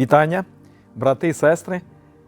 Вітання, брати сестри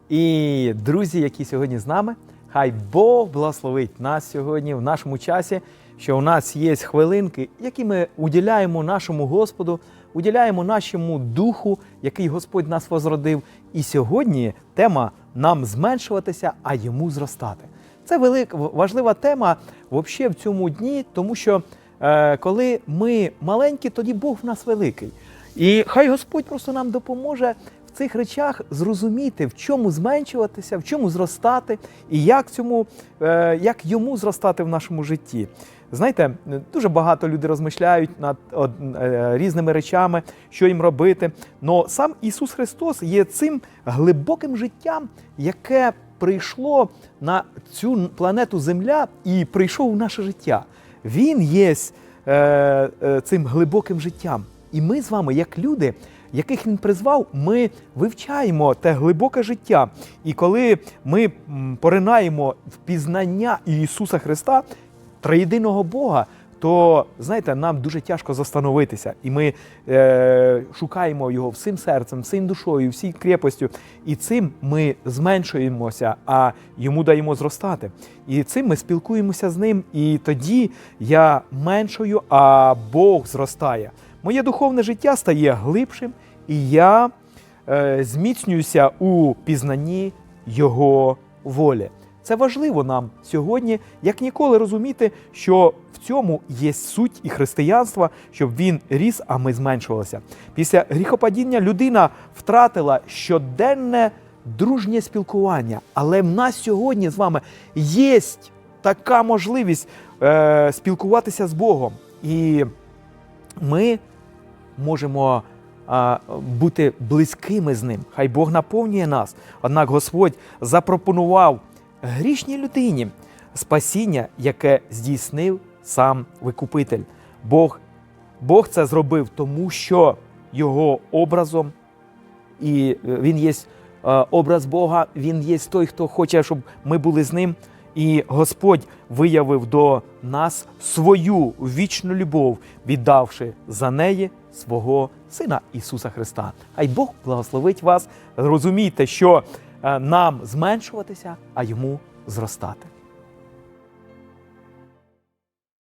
і друзі, які сьогодні з нами. Хай Бог благословить нас сьогодні в нашому часі, що у нас є хвилинки, які ми уділяємо нашому Господу, уділяємо нашому духу, який Господь нас возродив. І сьогодні тема нам зменшуватися, а йому зростати. Це велика важлива тема взагалі в цьому дні, тому що е, коли ми маленькі, тоді Бог в нас великий. І хай Господь просто нам допоможе в цих речах зрозуміти, в чому зменшуватися, в чому зростати, і як цьому, е, як йому зростати в нашому житті. Знаєте, дуже багато людей розмишляють над е, різними речами, що їм робити. Но сам Ісус Христос є цим глибоким життям, яке прийшло на цю планету Земля і прийшов у наше життя. Він є е, цим глибоким життям. І ми з вами, як люди, яких він призвав, ми вивчаємо те глибоке життя. І коли ми поринаємо в пізнання Ісуса Христа, триєдиного Бога, то знаєте, нам дуже тяжко застановитися, і ми е, шукаємо його всім серцем, всім душою, всій крепостю. І цим ми зменшуємося, а йому даємо зростати. І цим ми спілкуємося з ним. І тоді я меншою, а Бог зростає. Моє духовне життя стає глибшим, і я е, зміцнююся у пізнанні Його волі. Це важливо нам сьогодні, як ніколи розуміти, що в цьому є суть і християнства, щоб він ріс, а ми зменшувалися. Після гріхопадіння людина втратила щоденне дружнє спілкування. Але в нас сьогодні з вами є така можливість е, спілкуватися з Богом. І ми можемо бути близькими з ним. Хай Бог наповнює нас. Однак Господь запропонував грішній людині спасіння, яке здійснив сам Викупитель. Бог, Бог це зробив, тому що його образом, і е, він є е, образ Бога, він є той, хто хоче, щоб ми були з ним. І Господь виявив до нас свою вічну любов, віддавши за неї свого Сина Ісуса Христа. Хай Бог благословить вас. Розумійте, що нам зменшуватися, а йому зростати.